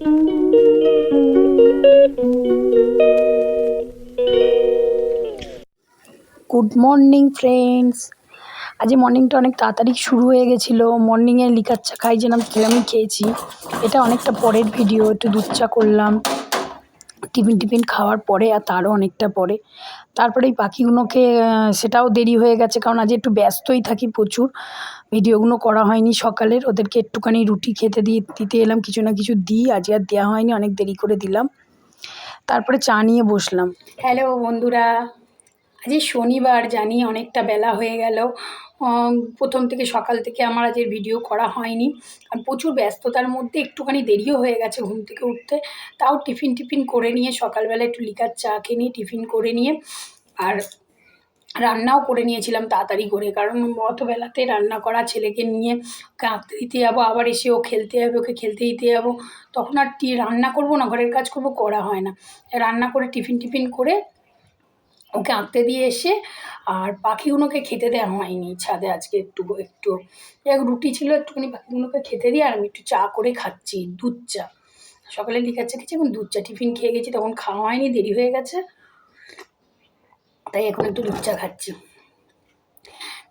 Good morning friends আজ মর্নিংটা অনেক তাড়াতাড়ি শুরু হয়ে গেছিল। মর্নিংয়ে লিকার চা খাই যেন আমি খেয়েছি। এটা অনেকটা পরের ভিডিও একটু দুধ চা করলাম। টিফিন টিফিন খাওয়ার পরে আর তারও অনেকটা পরে। তারপরে এই পাখিগুলোকে সেটাও দেরি হয়ে গেছে কারণ আজ একটু ব্যস্তই থাকি প্রচুর। ভিডিওগুলো করা হয়নি সকালের, ওদেরকে একটুখানি রুটি খেতে দিয়ে দিতে এলাম, কিছু না কিছু দিই, আজ আর দেওয়া হয়নি, অনেক দেরি করে দিলাম। তারপরে চা নিয়ে বসলাম। হ্যালো বন্ধুরা। আজ শনিবার জানি অনেকটা বেলা হয়ে গেল। প্রথম থেকে সকাল থেকে আমার আজের ভিডিও করা হয়নি। কারণ প্রচুর ব্যস্ততার মধ্যে একটুখানি দেরিও হয়ে গেছে ঘুম থেকে উঠতে। তাও টিফিন টিফিন করে নিয়ে সকালবেলা একটু লিকার চা খেয়ে নিয়ে টিফিন করে নিয়ে আর রান্নাও করে নিয়েছিলাম তাড়াতাড়ি করে। কারণ অত বেলাতে রান্না করা ছেলেকে নিয়ে ওকে আঁকতে দিতে যাব, আবার এসে ও খেলতে যাবে, ওকে খেলতে দিতে যাব। তখন আর রান্না করব না, ঘরের কাজ করব করা হয় না। রান্না করে টিফিন টিফিন করে ওকে আঁকতে দিয়ে এসে আর পাখিগুলোকে খেতে দেওয়া হয়নি। ছাদে আজকে একটু একটু, এক রুটি ছিল একটুখানি পাখিগুলোকে খেতে দিয়ে আর আমি একটু চা করে খাচ্ছি, দুধ চা। সকালে লিকার চা খেয়েছি এখন দুধ চা টিফিন খেয়ে গেছি, তখন খাওয়া হয়নি, দেরি হয়ে গেছে। তাই এখন একটু দুধ চা খাচ্ছি।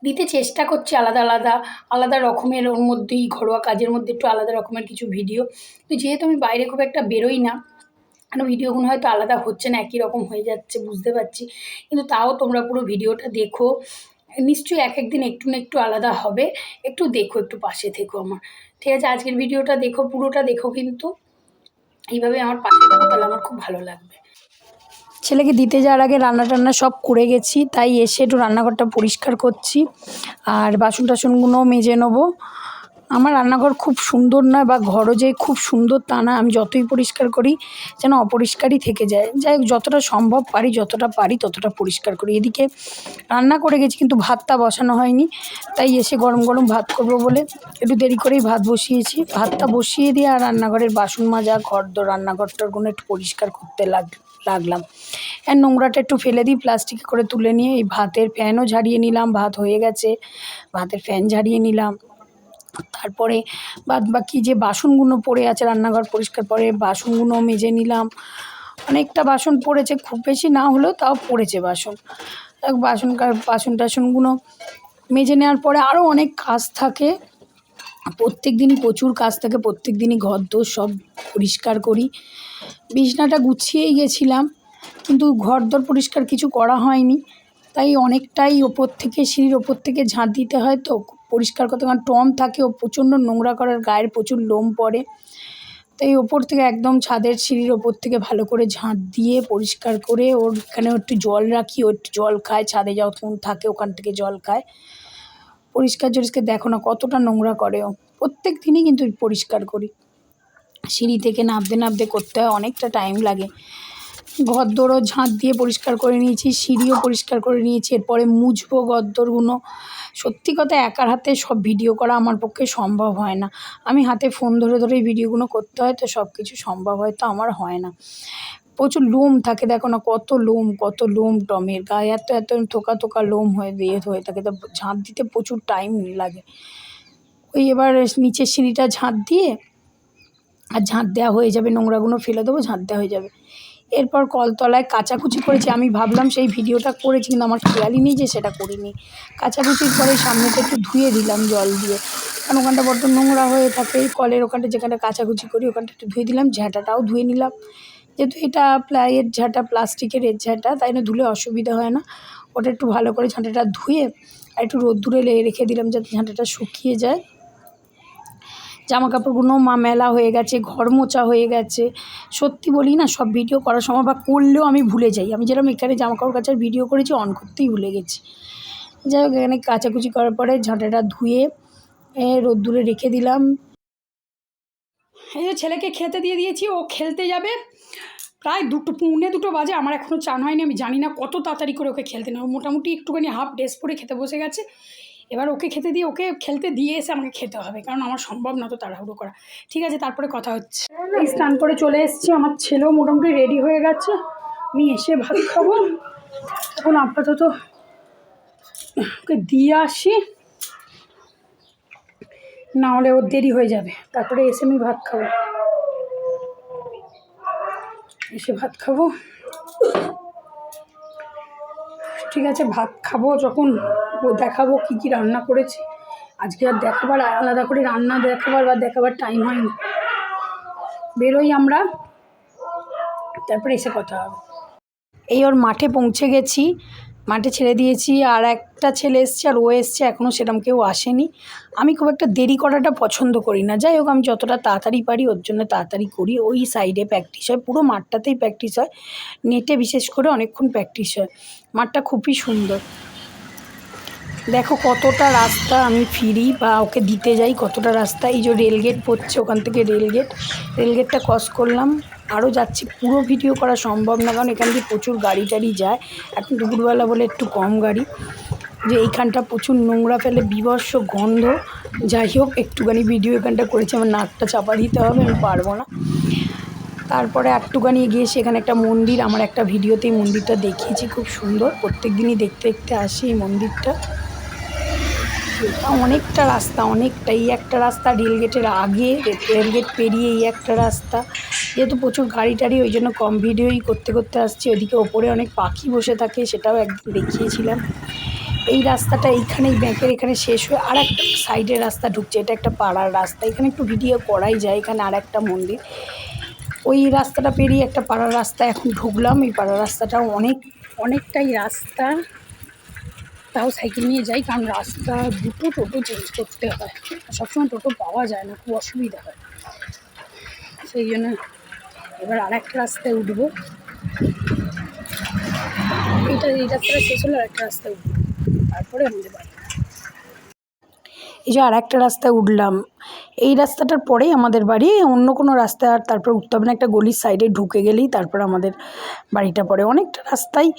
দিতে চেষ্টা করছি আলাদা আলাদা আলাদা রকমের ওর মধ্যেই, ঘরোয়া কাজের মধ্যে একটু আলাদা রকমের কিছু ভিডিও তো যেহেতু আমি বাইরে খুব একটা বেরোই না কেন ভিডিওগুলো হয়তো আলাদা হচ্ছে না, একই রকম হয়ে যাচ্ছে, বুঝতে পারছি। কিন্তু তাও তোমরা পুরো ভিডিওটা দেখো। নিশ্চয়ই এক একদিন একটু না একটু আলাদা হবে। একটু দেখো, একটু পাশে থেকো আমার। ঠিক আছে, আজকের ভিডিওটা দেখো, পুরোটা দেখো কিন্তু। এইভাবে আমার পাশে থাকো, তাহলে আমার খুব ভালো লাগবে। ছেলেকে দিতে যাওয়ার আগে রান্না টান্না সব করে গেছি, তাই এসে একটু রান্নাঘরটা পরিষ্কার করছি। আর বাসন টাসনগুলোও মেজে নেব। আমার রান্নাঘর খুব সুন্দর নয় বা ঘরও যে খুব সুন্দর তা না আমি যতই পরিষ্কার করি যেন অপরিষ্কারই থেকে যায়। যাই হোক, যতটা সম্ভব পারি, যতটা পারি ততটা পরিষ্কার করি। এদিকে রান্না করে গেছি কিন্তু ভাতটা বসানো হয়নি, তাই এসে গরম গরম ভাত করব বলে একটু দেরি করেই ভাত বসিয়েছি। ভাতটা বসিয়ে দিয়ে আর রান্নাঘরের বাসন মাজা ঘর দো রান্নাঘরটারগুলো একটু পরিষ্কার করতে লাগ, লাগলাম। আর নোংরাটা একটু ফেলে দিই, প্লাস্টিকে করে তুলে নিয়ে এই ভাতের ফ্যানও ঝাড়িয়ে নিলাম, ভাত হয়ে গেছে, ভাতের ফ্যান ঝাড়িয়ে নিলাম। তারপরে বাদ বাকি যে বাসনগুলো পড়ে আছে, রান্নাঘর পরিষ্কার পরে বাসনগুলো মেজে নিলাম। অনেকটা বাসন পড়েছে, খুব বেশি না হলেও তাও পড়েছে বাসন। বাসন বাসন টাসনগুলো মেজে নেওয়ার পরে আরও অনেক কাজ থাকে। প্রত্যেক দিনই প্রচুর কাজ থাকে প্রত্যেক দিনই ঘর দোর সব পরিষ্কার করি। বিছনাটা গুছিয়েই গেছিলাম, কিন্তু ঘর দর পরিষ্কার কিছু করা হয়নি। তাই অনেকটাই ওপর থেকে, সিঁড়ির ওপর থেকে ঝাঁট দিতে হয় তো পরিষ্কার করতে কারণ টম থাকে, ও প্রচণ্ড নোংরা করার গায়ের প্রচুর লোম পড়ে। তাই ওপর থেকে একদম ছাদের সিঁড়ির ওপর থেকে ভালো করে ঝাঁট দিয়ে পরিষ্কার করে ওর এখানে একটু জল রাখি, ও একটু জল খায়, ছাদে যখন থাকে, ওখান থেকে জল খায়। পরিষ্কার জরিষ্কার দেখো না কতটা নোংরা করে ও। প্রত্যেক দিনই কিন্তু পরিষ্কার করি। সিঁড়ি থেকে নামতে নামতে করতে হয়, অনেকটা টাইম লাগে। ঘর দোরও ঝাঁট দিয়ে পরিষ্কার করে নিয়েছি, সিঁড়িও পরিষ্কার করে নিয়েছি, এরপরে মুছবো ঘরদোরগুলো সত্যি কথা, একার হাতে সব ভিডিও করা আমার পক্ষে সম্ভব হয় না। আমি হাতে ফোন ধরে ধরে ভিডিওগুলো করতে হয়, তো সব কিছু সম্ভব হয়, তো আমার হয় না। প্রচুর লোম থাকে, দেখো না কত লোম কত লোম টমের গায়ে, এত এত থোকা থোকা লোম হয়ে দিয়ে হয়ে থাকে, তো ঝাঁট দিতে প্রচুর টাইম লাগে। ওই এবার নিচের সিঁড়িটা ঝাঁট দিয়ে, আর ঝাঁট দেওয়া হয়ে যাবে, নোংরাগুলো ফেলে দেবো ঝাঁট দেওয়া হয়ে যাবে। এরপর কলতলায় কাচাকুচি করেছি। আমি ভাবলাম সেই ভিডিওটা করেছি, কিন্তু আমার খেয়ালই নেই যে সেটা করিনি। কাচাকুচির পরে সামনেটা একটু ধুয়ে দিলাম জল দিয়ে। কারণ ওখানটা বড্ড নোংরা হয়ে থাকে কলের ওখানটা যেখানটা কাচাকুচি করি, ওখানটা একটু ধুয়ে দিলাম, ঝাঁটাটাও ধুয়ে নিলাম। যেহেতু এটা প্লাইয়ের ঝাঁটা, প্লাস্টিকের এর ঝাঁটা, তাই না ধুলে অসুবিধা হয় না। ওটা একটু ভালো করে ঝাঁটাটা ধুয়ে আর একটু রোদ্দুরে রেখে দিলাম যাতে ঝাঁটাটা শুকিয়ে যায়। জামা কাপড়গুলো মা মেলা হয়ে গেছে, ঘর মোচা হয়ে গেছে। সত্যি বলি না, সব ভিডিও করার সময় বা করলেও আমি ভুলে যাই। আমি যেরকম এখানে জামা কাপড় কাচার ভিডিও করেছি অন করতেই ভুলে গেছি। যাই হোক, এখানে কাচাকুচি করার পরে ঝাঁটাটা ধুয়ে রোদ্দুরে রেখে দিলাম। এই যে ছেলেকে খেতে দিয়ে দিয়েছি, ও খেলতে যাবে। প্রায় দুটো, পৌনে দুটো বাজে, আমার এখনও চান হয়নি, আমি জানি না কত তাড়াতাড়ি করে ওকে খেলতে নেব। মোটামুটি একটুখানি হাফ ড্রেস পরে খেতে বসে গেছে। এবার ওকে খেতে দিয়ে, ওকে খেলতে দিয়ে এসে আমাকে খেতে হবে, কারণ আমার সম্ভব না তো তাড়াহুড়ো করা। ঠিক আছে, তারপরে কথা হচ্ছে। স্নান করে চলে এসেছি, আমার ছেলেও মোটামুটি রেডি হয়ে গেছে। আমি এসে ভাত খাব। এখন আপাতত ওকে দিয়ে আসি। না হলে ওর দেরি হয়ে যাবে। তারপরে এসে আমি ভাত খাব। এসে ভাত খাব। ঠিক আছে, ভাত খাব যখন। দেখাবো কী কী রান্না করেছি। আজকে আর দেখাবার আলাদা করে রান্না দেখাবার বা দেখাবার টাইম হয়নি। বেরোই আমরা, তারপরে এসে কথা হবে। এই ওর মাঠে পৌঁছে গেছি, মাঠে ছেড়ে দিয়েছি, আর একটা ছেলে এসছে আর ও এসছে এখনও সেরকম কেউ আসেনি। আমি খুব একটা দেরি করাটা পছন্দ করি না। যাই হোক, আমি যতটা তাড়াতাড়ি পারি ওর জন্য তাড়াতাড়ি করি। ওই সাইডে প্র্যাকটিস হয়, পুরো মাঠটাতেই প্র্যাকটিস হয়। নেটে বিশেষ করে অনেকক্ষণ প্র্যাকটিস হয়। মাঠটা খুবই সুন্দর। দেখো কতটা রাস্তা আমি ফিরি বা ওকে দিতে যাই, কতটা রাস্তা। এই যে রেলগেট পড়ছে, ওখান থেকে রেলগেট। রেলগেটটা ক্রস করলাম। আরও যাচ্ছি। পুরো ভিডিও করা সম্ভব না, কারণ এখান দিয়ে প্রচুর গাড়ি টাড়ি যায়। এখন দুপুরবেলা বলে একটু কম গাড়ি। যে এইখানটা প্রচুর নোংরা ফেলে বিভৎস গন্ধ। যাই হোক, একটুখানি ভিডিও এখানটা করেছি, আমার নাকটা চাপা দিতে হবে, আমি পারব না। তারপরে একটুখানি গিয়ে সেখানে একটা মন্দির, আমার একটা ভিডিওতে এই মন্দিরটা দেখিয়েছি, খুব সুন্দর। প্রত্যেক দিনই দেখতে দেখতে আসি এই মন্দিরটা। অনেকটা রাস্তা, অনেকটা। এই একটা রাস্তা রেলগেটের আগে রেলগেট পেরিয়ে এই একটা রাস্তা। যেহেতু প্রচুর গাড়ি টাড়ি, ওই জন্য কম ভিডিওই করতে করতে আসছি। ওদিকে ওপরে অনেক পাখি বসে থাকে, সেটাও একদিন দেখিয়েছিলাম। এই রাস্তাটা এইখানেই ব্যাংকের এখানে শেষ হয়ে আর একটা সাইডের রাস্তা ঢুকছে। এটা একটা পাড়ার রাস্তা। এখানে একটু ভিডিও করাই যায়, এখানে আর একটা মন্দির। ওই রাস্তাটা পেরিয়ে একটা পাড়ার রাস্তা এখন ঢুকলাম। এই পাড়ার রাস্তাটাও অনেক, অনেকটাই রাস্তা। তাও সাইকেল নিয়ে যাই, কারণ রাস্তা দুটো টোটো চেঞ্জ করতে হয়। সবসময় টোটো পাওয়া যায় না, খুব অসুবিধা হয়। সেই জন্য এবার আর একটা রাস্তায় উঠবো। এটা এই রাস্তাটা শেষ হলে আর একটা রাস্তায় উঠবো। তারপরে আমাদের বাড়ি। এই যে আর একটা রাস্তায় উঠলাম এই রাস্তাটার পরেই আমাদের বাড়ি, অন্য কোনো রাস্তা আর তারপর উঠতে হবে না একটা গলির সাইডে ঢুকে গেলেই তারপর আমাদের বাড়িটা পড়ে। অনেকটা রাস্তায়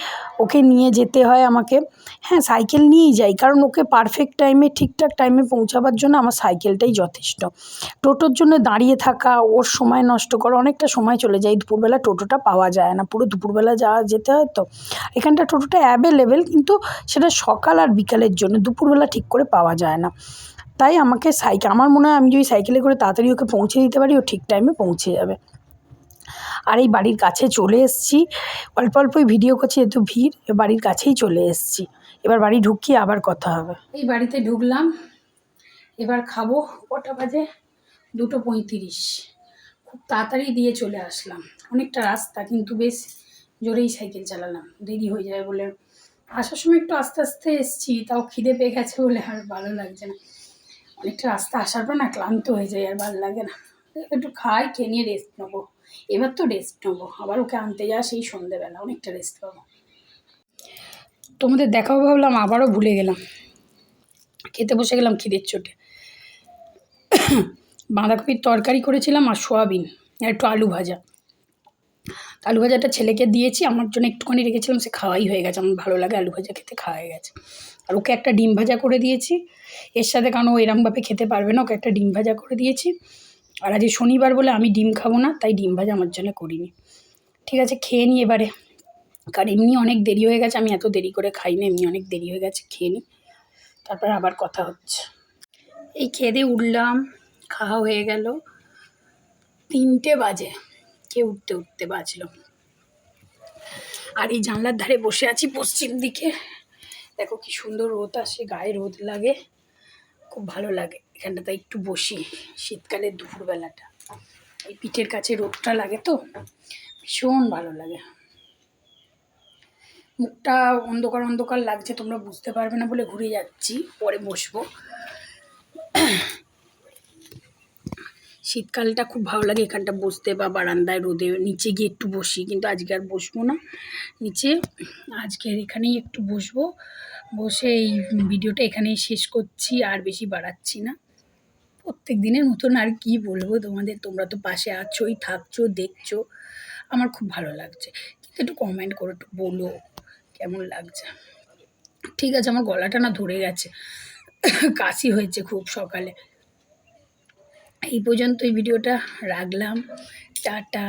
ওকে নিয়ে যেতে হয় আমাকে। হ্যাঁ সাইকেল নিয়েই যাই, কারণ ওকে পারফেক্ট টাইমে ঠিকঠাক টাইমে পৌঁছাবার জন্য আমার সাইকেলটাই যথেষ্ট। টোটোর জন্য দাঁড়িয়ে থাকা, ওর সময় নষ্ট করা, অনেকটা সময় চলে যায়। দুপুরবেলা টোটোটা পাওয়া যায় না, পুরো দুপুরবেলা যাওয়া যেতে হয় তো। এখানটা টোটোটা অ্যাভেলেবেল কিন্তু সেটা সকাল আর বিকালের জন্য, দুপুরবেলা ঠিক করে পাওয়া যায় না। তাই আমাকে সাইকেল আমার মনে হয় আমি যদি সাইকেলে করে তাড়াতাড়ি ওকে পৌঁছে দিতে পারি, ও ঠিক টাইমে পৌঁছে যাবে। আর এই বাড়ির কাছে চলে এসেছি। অল্প অল্পই ভিডিও করছি, যেহেতু ভিড় বাড়ির কাছেই চলে এসেছি। এবার বাড়ি ঢুকিয়ে আবার কথা হবে। এই বাড়িতে ঢুকলাম। এবার খাব, কটা বাজে? দুটো পঁয়ত্রিশ। খুব তাড়াতাড়ি দিয়ে চলে আসলাম। অনেকটা রাস্তা, কিন্তু বেশ জোরেই সাইকেল চালালাম। দেরি হয়ে যাবে বলে। আসার সময় একটু আস্তে আস্তে এসেছি, তাও খিদে পেয়ে গেছে বলে আর ভালো লাগছে না। অনেকটা রাস্তা আসার পর না ক্লান্ত হয়ে যায় আর ভালো লাগে না। একটু খাই, খেয়ে নিয়ে রেস্ট নেব। এবার তো রেস্ট নেব, আবার ওকে আনতে যাওয়া সেই সন্ধ্যেবেলা অনেকটা রেস্ট পাবো। তোমাদের দেখাবো ভাবলাম, আবারও ভুলে গেলাম। খেতে বসে গেলাম খিদের চোটে। বাঁধাকপির তরকারি করেছিলাম আর সোয়াবিন, আর একটু আলু ভাজা। আলু ভাজাটা ছেলেকে দিয়েছি, আমার জন্য একটুখানি রেখেছিলাম, সে খাওয়াই হয়ে গেছে, আমার ভালো লাগে আলু ভাজা খেতে খাওয়া হয়ে গেছে। আর ওকে একটা ডিম ভাজা করে দিয়েছি। এর সাথে কারণ ও এরমভাবে খেতে পারবে না, ওকে একটা ডিম ভাজা করে দিয়েছি। আর আজ শনিবার বলে আমি ডিম খাব না, তাই ডিম ভাজা আমার জন্য করিনি। ঠিক আছে, খেয়ে নিই এবারে। কারণ এমনি অনেক দেরি হয়ে গেছে, আমি এত দেরি করে খাই না এমনি অনেক দেরি হয়ে গেছে, খেয়ে নিই তারপর আবার কথা হচ্ছে। এই খেয়ে দিয়ে উঠলাম, খাওয়া হয়ে গেল তিনটে বাজে। কে উঠতে উঠতে বাজলো। আর এই জানলার ধারে বসে আছি পশ্চিম দিকে। দেখো কি সুন্দর রোদ আসে, গায়ে রোদ লাগে, খুব ভালো লাগে। এখানটাতে একটু বসি শীতকালের দুপুরবেলাটা। এই পিঠের কাছে রোদটা লাগে তো, ভীষণ ভালো লাগে। মুখটা অন্ধকার অন্ধকার লাগছে, তোমরা বুঝতে পারবে না বলে ঘুরে যাচ্ছি, পরে বসবো। শীতকালটা খুব ভালো লাগে, এখানটা বসতে বা বারান্দায় রোদে, নিচে গিয়ে একটু বসি, কিন্তু আজকে আর বসবো না। নিচে আজকের এখানেই একটু বসবো, বসে এই ভিডিওটা এখানেই শেষ করছি, আর বেশি বাড়াচ্ছি না। প্রত্যেক দিনের মতন আর কি বলব তোমাদের, তোমরা তো পাশে আছোই, থাকছো, দেখছ, আমার খুব ভালো লাগছে। কিন্তু একটু কমেন্ট করো, একটু বলো, কেমন লাগছে? ঠিক আছে, আমার গলাটা না ধরে গেছে, কাশি হয়েছে খুব সকালে। এই পর্যন্ত এই ভিডিওটা রাখলাম টাটা।